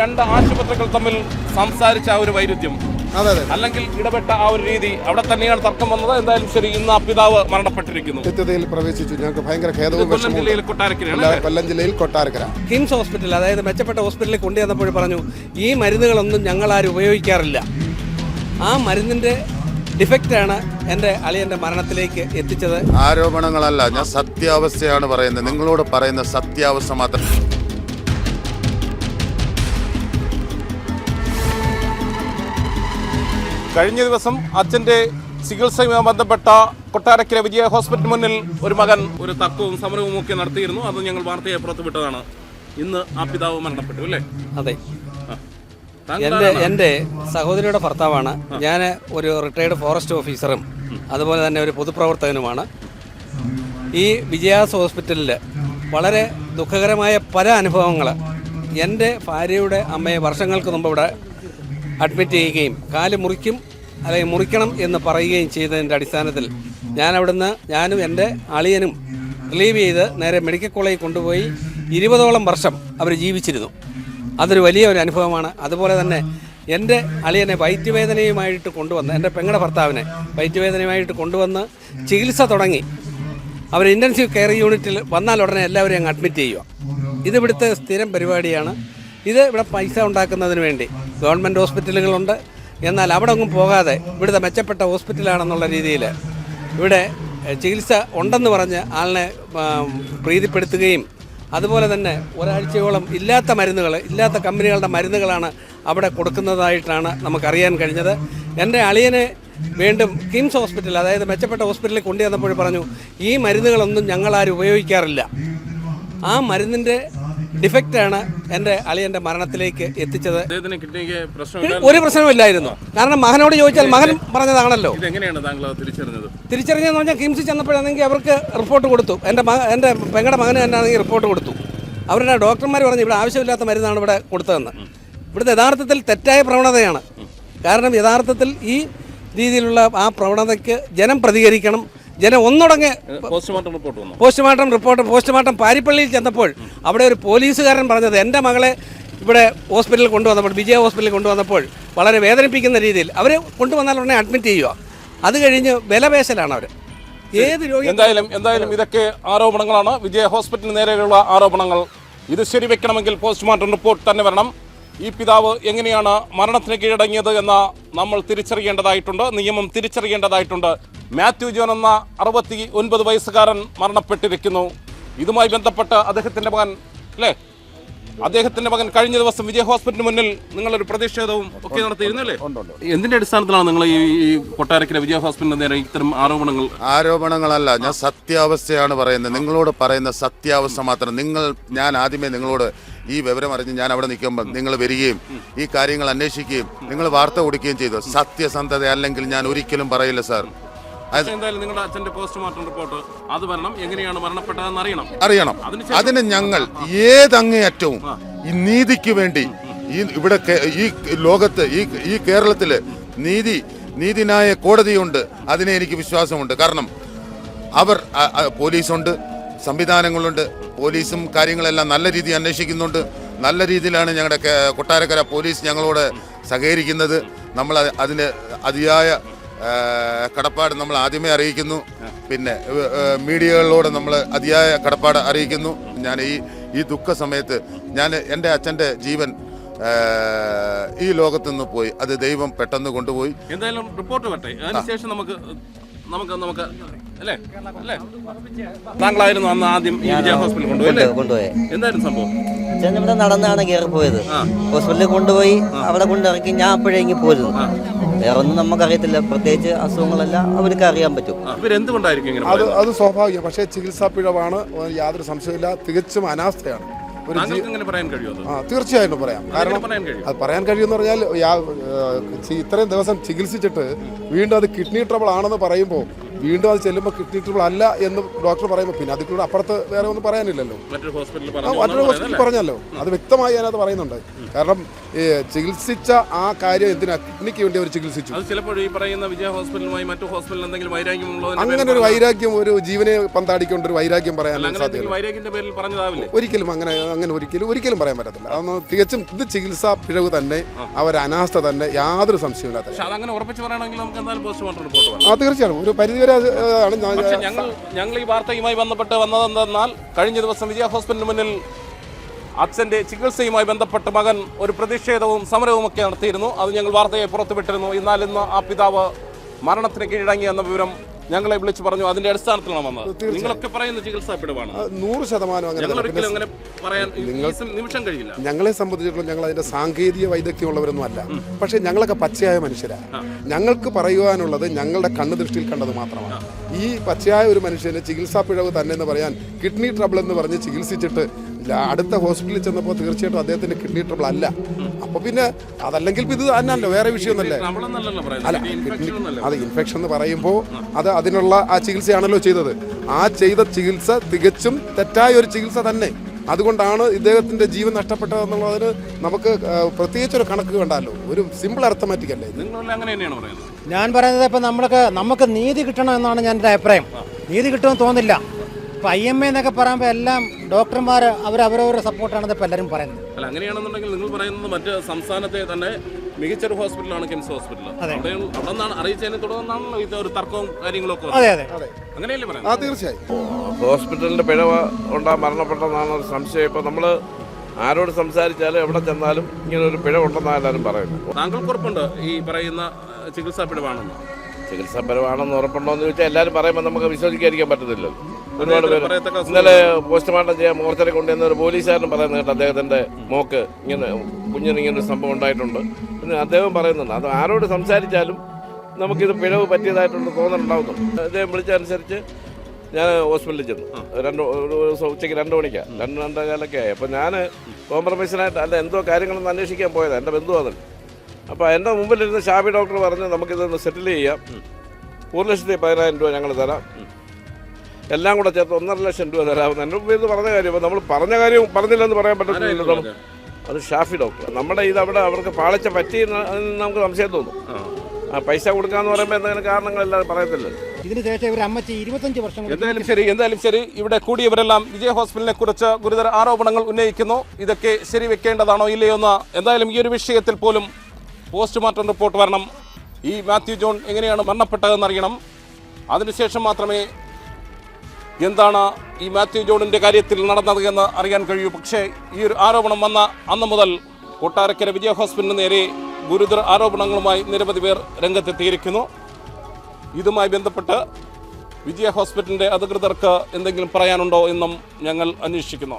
രണ്ട് ആശുപത്രികൾ തമ്മിൽ സംസാരിച്ച ആ ഒരു വൈരുദ്ധ്യം. അതെ അതെ. അല്ലെങ്കിൽ ഇടപെട്ട ആ ഒരു രീതി അവിടെ തന്നെയാണ് തർക്കം വന്നത്. എന്തായാലും ശരി ഇന്ന് ആ പിതാവ് മരണപ്പെട്ടിരിക്കുന്നു. കൃത്യതയിൽ പ്രവേശിച്ചു. ഞങ്ങൾക്ക് ഭയങ്കര കൊല്ലം ജില്ലയിൽ കൊട്ടാരക്കരയാണ് കൊല്ലം ജില്ലയിൽ കൊട്ടാരക്കര. കിംസ് ഹോസ്പിറ്റൽ അതായത് മെച്ചപ്പെട്ട ഹോസ്പിറ്റലിൽ കൊണ്ടുവന്നപ്പോൾ പറഞ്ഞു ഈ മരുന്നുകളൊന്നും ഞങ്ങൾ ആരും ഉപയോഗിക്കാറില്ല. ആ മരുന്നിന്റെ ഡിഫക്റ്റാണ് എന്റെ അളിയന്റെ മരണത്തിലേക്ക് എത്തിച്ചത്. ആരോപണങ്ങളല്ല ഞാൻ സത്യാവസ്ഥയാണ് പറയുന്നത്. നിങ്ങളോട് പറയുന്ന സത്യാവസ്ഥ മാത്രം. കഴിഞ്ഞ ദിവസം അച്ഛന്റെ ചികിത്സയുമായി ബന്ധപ്പെട്ട കൊട്ടാരക്കര വിജയ ഹോസ്പിറ്റലിന് മുന്നിൽ ഒരു മകൻ ഒരു തർക്കവും സമരവും ഒക്കെ നടത്തിയിരുന്നു. അത് ഞങ്ങൾ വാർത്തയെ പുറത്തുവിട്ടതാണ് ഇന്ന് ആ പിതാവ് മരണപ്പെട്ടു അല്ലേ? അതെ. എന്റെ എന്റെ എന്റെ സഹോദരിയുടെ ഭർത്താവാണ്. ഞാൻ ഒരു റിട്ടയർഡ് ഫോറസ്റ്റ് ഓഫീസറും അതുപോലെ തന്നെ ഒരു പൊതുപ്രവർത്തകനുമാണ്. ഈ വിജയാസ് ഹോസ്പിറ്റലിൽ വളരെ ദുഃഖകരമായ പല അനുഭവങ്ങൾ എന്റെ ഭാര്യയുടെ അമ്മയെ വർഷങ്ങൾക്ക് മുമ്പ് ഇവിടെ അഡ്മിറ്റ് ചെയ്യുകയും കാൽ മുറിക്കും അല്ലെങ്കിൽ മുറിക്കണം എന്ന് പറയുകയും ചെയ്തതിന്റെ അടിസ്ഥാനത്തിൽ ഞാൻ അവിടുന്ന് ഞാനും എന്റെ അളിയനും റിലീവ് ചെയ്ത് നേരെ മെഡിക്കൽ കോളേജിൽ കൊണ്ടുപോയി ഇരുപതോളം വർഷം അവർ ജീവിച്ചിരുന്നു. അതൊരു വലിയ ഒരു അനുഭവമാണ്. അതുപോലെ തന്നെ എന്റെ അളിയനെ വയറ്റുവേദനയുമായിട്ട് കൊണ്ടുവന്ന് എന്റെ പെങ്ങളുടെ ഭർത്താവിനെ വയറ്റുവേദനയുമായിട്ട് കൊണ്ടുവന്ന് ചികിത്സ തുടങ്ങി. അവർ ഇന്റൻസീവ് കെയർ യൂണിറ്റിൽ വന്നാൽ ഉടനെ എല്ലാവരെയും അങ്ങ് അഡ്മിറ്റ് ചെയ്യുക. ഇതിവിടുത്തെ സ്ഥിരം പരിപാടിയാണ്. ഇത് ഇവിടെ പൈസ ഉണ്ടാക്കുന്നതിന് വേണ്ടി. ഗവൺമെന്റ് ഹോസ്പിറ്റലുകളുണ്ട്. എന്നാൽ അവിടെ ഒന്നും പോകാതെ ഇവിടുത്തെ മെച്ചപ്പെട്ട ഹോസ്പിറ്റലാണെന്നുള്ള രീതിയിൽ ഇവിടെ ചികിത്സ ഉണ്ടെന്ന് പറഞ്ഞ് ആളിനെ പ്രീതിപ്പെടുത്തുകയും അതുപോലെ തന്നെ ഒരാഴ്ചയോളം ഇല്ലാത്ത മരുന്നുകൾ ഇല്ലാത്ത കമ്പനികളുടെ മരുന്നുകളാണ് അവിടെ കൊടുക്കുന്നതായിട്ടാണ് നമുക്കറിയാൻ കഴിഞ്ഞത്. എന്റെ അളിയനെ വീണ്ടും കിംസ് ഹോസ്പിറ്റൽ അതായത് മെച്ചപ്പെട്ട ഹോസ്പിറ്റലിൽ കൊണ്ടുവന്നപ്പോൾ പറഞ്ഞു ഈ മരുന്നുകളൊന്നും ഞങ്ങളാരും ഉപയോഗിക്കാറില്ല. ആ മരുന്നിന്റെ ഡിഫക്റ്റാണ് എന്റെ അളിയന്റെ മരണത്തിലേക്ക് എത്തിച്ചത്. ഒരു പ്രശ്നമില്ലായിരുന്നു കാരണം മകനോട് ചോദിച്ചാൽ മകൻ പറഞ്ഞതാണല്ലോ. തിരിച്ചറിഞ്ഞെന്ന് പറഞ്ഞാൽ കിംസിൽ ചെന്നപ്പോഴാണെങ്കിൽ അവർക്ക് റിപ്പോർട്ട് കൊടുത്തു. എന്റെ എന്റെ പെങ്ങളുടെ മകന് തന്നെ ആണെങ്കിൽ റിപ്പോർട്ട് കൊടുത്തു. അവരുടെ ഡോക്ടർമാർ പറഞ്ഞു ഇവിടെ ആവശ്യമില്ലാത്ത മരുന്നാണ് ഇവിടെ കൊടുത്തതെന്ന്. ഇവിടുത്തെ യഥാർത്ഥത്തിൽ തെറ്റായ പ്രവണതയാണ്. കാരണം യഥാർത്ഥത്തിൽ ഈ രീതിയിലുള്ള ആ പ്രവണതയ്ക്ക് ജനം പ്രതികരിക്കണം. ജനം ഒന്നുടങ്ങ് പോസ്റ്റ്മോർട്ടം റിപ്പോർട്ട് വന്നു? പോസ്റ്റ്മോർട്ടം റിപ്പോർട്ട് പോസ്റ്റ്മോർട്ടം പാരിപ്പള്ളിയിൽ ചെന്നപ്പോൾ അവിടെ ഒരു പോലീസുകാരൻ പറഞ്ഞത് എന്റെ മകളെ ഇവിടെ ഹോസ്പിറ്റലിൽ കൊണ്ടുവന്നപ്പോൾ വിജയ ഹോസ്പിറ്റലിൽ കൊണ്ടുവന്നപ്പോൾ വളരെ വേദനിപ്പിക്കുന്ന രീതിയിൽ അവരെ കൊണ്ടുവന്നാൽ ഉടനെ അഡ്മിറ്റ് ചെയ്യുക. അത് കഴിഞ്ഞ് വിലപേശലാണ് അവർ ഏത് രോഗി എന്തായാലും എന്തായാലും ഇതൊക്കെ ആരോപണങ്ങളാണ്. വിജയ ഹോസ്പിറ്റലിന് നേരെയുള്ള ആരോപണങ്ങൾ. ഇത് ശരിവെക്കണമെങ്കിൽ പോസ്റ്റ്മോർട്ടം റിപ്പോർട്ട് തന്നെ വരണം. ഈ പിതാവ് എങ്ങനെയാണ് മരണത്തിന് കീഴടങ്ങിയത് എന്ന നമ്മൾ തിരിച്ചറിയേണ്ടതായിട്ടുണ്ട്. നിയമം തിരിച്ചറിയേണ്ടതായിട്ടുണ്ട്. മാത്യു ജോൺ എന്ന അറുപത്തി ഒൻപത് വയസ്സുകാരൻ മരണപ്പെട്ടിരിക്കുന്നു. ഇതുമായി ബന്ധപ്പെട്ട് അദ്ദേഹത്തിന്റെ മകൻ അല്ലേ? അദ്ദേഹത്തിന്റെ മകൻ കഴിഞ്ഞ ദിവസം വിജയ ഹോസ്പിറ്റലിന് മുന്നിൽ നിങ്ങളൊരു പ്രതിഷേധവും ഒക്കെ നടത്തിയിരുന്നു അല്ലേ? എന്തിന്റെ അടിസ്ഥാനത്തിലാണ് നിങ്ങൾ ഈ ഈ കൊട്ടാരക്കര വിജയ ഹോസ്പിറ്റലിന് നേരെ ഇത്തരം ആരോപണങ്ങൾ? ആരോപണങ്ങളല്ല ഞാൻ സത്യാവസ്ഥയാണ് പറയുന്നത്. നിങ്ങളോട് പറയുന്ന സത്യാവസ്ഥ മാത്രം. നിങ്ങൾ ഞാൻ ആദ്യമേ നിങ്ങളോട് ഈ വിവരം അറിഞ്ഞ് ഞാൻ അവിടെ നിൽക്കുമ്പോൾ നിങ്ങൾ വരികയും ഈ കാര്യങ്ങൾ അന്വേഷിക്കുകയും നിങ്ങൾ വാർത്ത കൊടുക്കുകയും ചെയ്തു. സത്യസന്ധത അല്ലെങ്കിൽ ഞാൻ ഒരിക്കലും പറയില്ല സാർ. അത് പക്ഷേ എന്തായാലും നിങ്ങളുടെ അച്ഛന്റെ പോസ്റ്റ്മോർട്ടം റിപ്പോർട്ട് അത് വരണം എങ്ങനെയാണ് മരണപ്പെട്ടതെന്ന് അറിയണം. അറിയണം. അതിന് ഞങ്ങൾ ഏതങ്ങേയറ്റവും ഈ നീതിക്ക് വേണ്ടി ഈ ഇവിടെ ഈ ലോകത്ത് ഈ ഈ കേരളത്തിൽ നീതി നീതിനായ കോടതിയുണ്ട്. അതിനെ എനിക്ക് വിശ്വാസമുണ്ട്. കാരണം അവർ പോലീസുണ്ട് സംവിധാനങ്ങളുണ്ട് പോലീസും കാര്യങ്ങളെല്ലാം നല്ല രീതിയിൽ അന്വേഷിക്കുന്നുണ്ട്. നല്ല രീതിയിലാണ് ഞങ്ങളുടെ കൊട്ടാരക്കര പോലീസ് ഞങ്ങളോട് സഹകരിക്കുന്നത്. നമ്മൾ അതിന് അതിയായ കടപ്പാട് നമ്മൾ ആദ്യമേ അറിയിക്കുന്നു. പിന്നെ മീഡിയകളിലൂടെ നമ്മൾ അതിയായ കടപ്പാട് അറിയിക്കുന്നു. ഞാൻ ഈ ഈ ദുഃഖ സമയത്ത് ഞാൻ എന്റെ അച്ഛന്റെ ജീവൻ ഈ ലോകത്തുനിന്ന് പോയി. അത് ദൈവം പെട്ടെന്ന് കൊണ്ടുപോയി. എന്തായാലും റിപ്പോർട്ട് വരട്ടെ. അതിനുശേഷം നമുക്ക് നമുക്ക് നമുക്ക് അല്ലേ? അല്ലേ? താങ്കളായിരുന്നു അന്ന് ആദ്യം ഈ വിജയ ഹോസ്പിറ്റലിൽ കൊണ്ടുപോയി എന്തായിരുന്നു സംഭവം? ചെന്നിവിടെ ഇവിടെ നടന്നാണ് കയറി പോയത്. ഹോസ്പിറ്റലിൽ കൊണ്ടുപോയി അവിടെ കൊണ്ടിറക്കി ഞാൻ അപ്പോഴേ ഇങ്ങനെ പോരുന്നു. വേറെ ഒന്നും നമുക്കറിയത്തില്ല. പ്രത്യേകിച്ച് അസുഖങ്ങളെല്ലാം അവർക്ക് അറിയാൻ പറ്റും. അത് അത് സ്വാഭാവികം. പക്ഷേ ചികിത്സാ പിഴവാണ്. യാതൊരു സംശയമില്ല തികച്ചും അനാസ്ഥയാണ്. പറയാൻ ആ തീർച്ചയായിട്ടും പറയാം. കാരണം അത് പറയാൻ കഴിയുമെന്ന് പറഞ്ഞാൽ ഇത്രയും ദിവസം ചികിത്സിച്ചിട്ട് വീണ്ടും അത് കിഡ്നി ട്രബിൾ ആണെന്ന് പറയുമ്പോൾ വീണ്ടും അത് ചെല്ലുമ്പോൾ കിഡ്നി ട്രബിൾ അല്ല എന്ന് ഡോക്ടർ പറയുമ്പോൾ പിന്നെ അതിൽ കൂടെ അപ്പുറത്ത് വേറെ ഒന്നും പറയാനില്ലല്ലോ. മറ്റൊരു ഹോസ്പിറ്റലിൽ പറഞ്ഞല്ലോ. അത് വ്യക്തമായി ഞാനത് പറയുന്നുണ്ട്. കാരണം ഈ ചികിത്സിച്ച ആ കാര്യം എന്തിനാ? കിഡ്നിക്ക് വേണ്ടി അവർ ചികിത്സിച്ചു. അത് ചിലപ്പോൾ ഈ പറയുന്ന വിജയ ഹോസ്പിറ്റലുമായി മറ്റു ഹോസ്പിറ്റലിൽ എന്തെങ്കിലും അങ്ങനെ ഒരു വൈരാഗ്യം ഒരു ജീവനെ പന്താടിക്കൊണ്ട് ഒരു വൈരാഗ്യം പറയാൻ വൈരാഗ്യത്തിന്റെ പേരിൽ പറഞ്ഞതാവില്ല? ഒരിക്കലും അങ്ങനെ അങ്ങനെ ഒരിക്കലും ഒരിക്കലും പറയാൻ പറ്റത്തില്ല. അതൊന്ന് തികച്ചും ഇത് ചികിത്സാ പിഴവ് തന്നെ അവർ അനാസ്ഥ തന്നെ യാതൊരു സംശയമില്ലാത്ത അതങ്ങനെ ഉറപ്പിച്ച് പറയണമെങ്കിൽ നമുക്ക് എന്തായാലും പോസ്റ്റ്മോർട്ടം റിപ്പോർട്ട് ആ തീർച്ചയായും ഒരു പരിധിവരെ ഞങ്ങൾ ഞങ്ങൾ ഈ വാർത്തയുമായി ബന്ധപ്പെട്ട് വന്നതെന്തെന്നാൽ കഴിഞ്ഞ ദിവസം വിജയ ഹോസ്പിറ്റലിന് മുന്നിൽ അച്ഛന്റെ ചികിത്സയുമായി ബന്ധപ്പെട്ട് മകൻ ഒരു പ്രതിഷേധവും സമരവും ഒക്കെ നടത്തിയിരുന്നു. അത് ഞങ്ങൾ വാർത്തയെ പുറത്തുവിട്ടിരുന്നു. എന്നാൽ ഇന്ന് ആ പിതാവ് മരണത്തിന് കീഴടങ്ങി എന്ന വിവരം ഞങ്ങളെ വിളിച്ചു പറഞ്ഞു. അതിന്റെ അടിസ്ഥാനത്തിലാണ് വന്നത്. നിങ്ങളൊക്കെ പറയുന്ന ചികിത്സാ പിഴവാണ്. നൂറ് ശതമാനം അങ്ങനെ പറയാൻ നിമിഷം കഴിയില്ല. ഞങ്ങളെ സംബന്ധിച്ചിടത്തോളം ഞങ്ങൾ അതിന്റെ സാങ്കേതിക വൈദഗ്ധ്യമുള്ളവരൊന്നും അല്ല. പക്ഷെ ഞങ്ങളൊക്കെ പച്ചയായ മനുഷ്യരാണ് ഞങ്ങൾക്ക് പറയുവാനുള്ളത് ഞങ്ങളുടെ കണ്ണു ദൃഷ്ടിയിൽ കണ്ടത് മാത്രമാണ്. ഈ പച്ചയായ ഒരു മനുഷ്യന് ചികിത്സാ പിഴവ് തന്നെ എന്ന് പറയാൻ കിഡ്നി ട്രബിൾ എന്ന് പറഞ്ഞ് ചികിത്സിച്ചിട്ട് അടുത്ത ഹോസ്പിറ്റലിൽ ചെന്നപ്പോൾ തീർച്ചയായിട്ടും അദ്ദേഹത്തിന് കിഡ്നി ട്രബിൾ അല്ല. അപ്പൊ പിന്നെ അതല്ലെങ്കിൽ ഇത് തന്നെയല്ലോ വേറെ വിഷയമൊന്നല്ലേ അല്ല അത് ഇൻഫെക്ഷൻ എന്ന് പറയുമ്പോൾ അത് അതിനുള്ള ആ ചികിത്സയാണല്ലോ ചെയ്തത്. ആ ചെയ്ത ചികിത്സ തികച്ചും തെറ്റായ ഒരു ചികിത്സ തന്നെ. അതുകൊണ്ടാണ് ഇദ്ദേഹത്തിന്റെ ജീവൻ നഷ്ടപ്പെട്ടതെന്നുള്ളതിന് നമുക്ക് പ്രത്യേകിച്ച് ഒരു കണക്ക് കണ്ടാലോ? ഒരു സിമ്പിൾ അർത്ഥമാറ്റിക് അല്ലേ ഇത്? നിങ്ങളെല്ലാം അങ്ങനെ തന്നെയാണ് പറയുന്നത്? ഞാൻ പറയുന്നത് ഇപ്പം നമ്മൾക്ക് നമുക്ക് നീതി കിട്ടണം എന്നാണ് ഞാൻ എന്റെ അഭിപ്രായം. നീതി കിട്ടുമെന്ന് തോന്നുന്നില്ല. ഇപ്പം ഐ എം എ എന്നൊക്കെ പറയുമ്പോൾ എല്ലാം ഡോക്ടർമാർ അവർ അവരവരുടെ സപ്പോർട്ടാണെന്ന് ഇപ്പം എല്ലാവരും പറയുന്നത്. അല്ല അങ്ങനെയാണെന്നുണ്ടെങ്കിൽ നിങ്ങൾ പറയുന്നത് മറ്റ് സംസ്ഥാനത്തെ തന്നെ മികച്ചൊരു ഹോസ്പിറ്റലാണ് കിംസ് ഹോസ്പിറ്റൽ. അവിടെ അവിടെ നിന്നാണ് അറിയിച്ചതിനെ തുടർന്നാണല്ലോ ഇത് ഒരു തർക്കവും കാര്യങ്ങളും ഒക്കെ അതെ. അതെ. അങ്ങനെയല്ലേ ആ പറയുന്നത് തീർച്ചയായും. ഹോസ്പിറ്റലിന്റെ പിഴവ് ഉണ്ടാ മരണപ്പെട്ടെന്നാണ് ഒരു സംശയം. ഇപ്പൊ നമ്മൾ ആരോട് സംസാരിച്ചാലും എവിടെ ചെന്നാലും ഇങ്ങനെ ഒരു പിഴവുണ്ടെന്നാണ് എല്ലാവരും പറയുന്നു താങ്കൾക്ക് ഉറപ്പുണ്ട് ഈ പറയുന്ന ചികിത്സാ പിഴവാണെന്ന്? ചികിത്സാപരമാണെന്ന് ഉറപ്പുണ്ടോ എന്ന് ചോദിച്ചാൽ എല്ലാവരും പറയുമ്പോൾ നമുക്ക് വിശ്വസിക്കാതിരിക്കാൻ പറ്റത്തില്ലല്ലോ. ഒരുപാട് പേര് ഇന്നലെ പോസ്റ്റ്മോർട്ടം ചെയ്യാൻ മോർച്ചറി കൊണ്ടുവന്ന ഒരു പോലീസുകാരൻ പറയുന്നത് കേട്ടോ അദ്ദേഹത്തിന്റെ മോക്ക് ഇങ്ങനെ കുഞ്ഞിന് ഇങ്ങനെ ഒരു സംഭവം ഉണ്ടായിട്ടുണ്ട്. പിന്നെ അദ്ദേഹം പറയുന്നുണ്ട് അത് ആരോട് സംസാരിച്ചാലും നമുക്കിത് പിഴവ് പറ്റിയതായിട്ടുണ്ട് തോന്നലുണ്ടാവുന്നുണ്ട് അദ്ദേഹം വിളിച്ചനുസരിച്ച് ഞാൻ ഹോസ്പിറ്റലിൽ ചെന്നു. രണ്ട് ഒരു ദിവസം ഉച്ചയ്ക്ക് രണ്ട് മണിക്കാണ് രണ്ട് രണ്ടര കാലൊക്കെ ആയി. അപ്പോൾ ഞാൻ കോംപ്രമൈസിനായിട്ട് അല്ല എന്തോ കാര്യങ്ങളൊന്ന് അന്വേഷിക്കാൻ പോയതാണ് എന്റെ ബന്ധു അതിൽ അപ്പോൾ എന്റെ മുമ്പിലിരുന്ന് ഷാബി ഡോക്ടർ പറഞ്ഞ് നമുക്കിതൊന്ന് സെറ്റിൽ ചെയ്യാം. ഒരു ലക്ഷത്തി പതിനായിരം രൂപ ഞങ്ങൾ തരാം. എല്ലാം കൂടെ ചേർത്ത് ഒന്നര ലക്ഷം രൂപ തരാമെന്ന് എന്റെ മുമ്പിൽ പറഞ്ഞ കാര്യം നമ്മൾ പറഞ്ഞ കാര്യം പറഞ്ഞില്ലെന്ന് പറയാൻ പറ്റത്തില്ലല്ലോ അത് ഷാഫി ഡോക്ടർ. നമ്മുടെ ഇത് അവിടെ അവർക്ക് പാളിച്ച പറ്റി നമുക്ക് സംശയം തോന്നും. ആ. പൈസ കൊടുക്കാന്ന് പറയുമ്പോൾ എന്തെങ്കിലും കാരണങ്ങളെല്ലാം പറയത്തില്ലല്ലോ. ഇതിന് ശേഷം ഇവർ അമ്മച്ചി ഇരുപത്തഞ്ച് വർഷം കൊണ്ട് എന്തായാലും ശരി എന്തായാലും ശരി. ഇവിടെ കൂടിയവരെല്ലാം വിജയ ഹോസ്പിറ്റലിനെ കുറിച്ച് ഗുരുതര ആരോപണങ്ങൾ ഉന്നയിക്കുന്നു. ഇതൊക്കെ ശരിവെക്കേണ്ടതാണോ ഇല്ലയോ എന്ന് എന്തായാലും ഈ ഒരു വിഷയത്തിൽ പോലും പോസ്റ്റ്മോർട്ടം റിപ്പോർട്ട് വരണം. ഈ മാത്യു ജോൺ എങ്ങനെയാണ് മരണപ്പെട്ടതെന്ന് അറിയണം. അതിനുശേഷം മാത്രമേ എന്താണ് ഈ മാത്യു ജോണിന്റെ കാര്യത്തിൽ നടന്നത് എന്ന് അറിയാൻ കഴിയൂ. പക്ഷേ ഈ ഒരു ആരോപണം വന്ന അന്ന് മുതൽ കൊട്ടാരക്കര വിജയ ഹോസ്പിറ്റലിന് നേരെ ഗുരുതര ആരോപണങ്ങളുമായി നിരവധി പേർ രംഗത്തെത്തിയിരിക്കുന്നു. ഇതുമായി ബന്ധപ്പെട്ട് വിജയ ഹോസ്പിറ്റലിന്റെ അധികൃതർക്ക് എന്തെങ്കിലും പറയാനുണ്ടോ എന്നും ഞങ്ങൾ അന്വേഷിക്കുന്നു.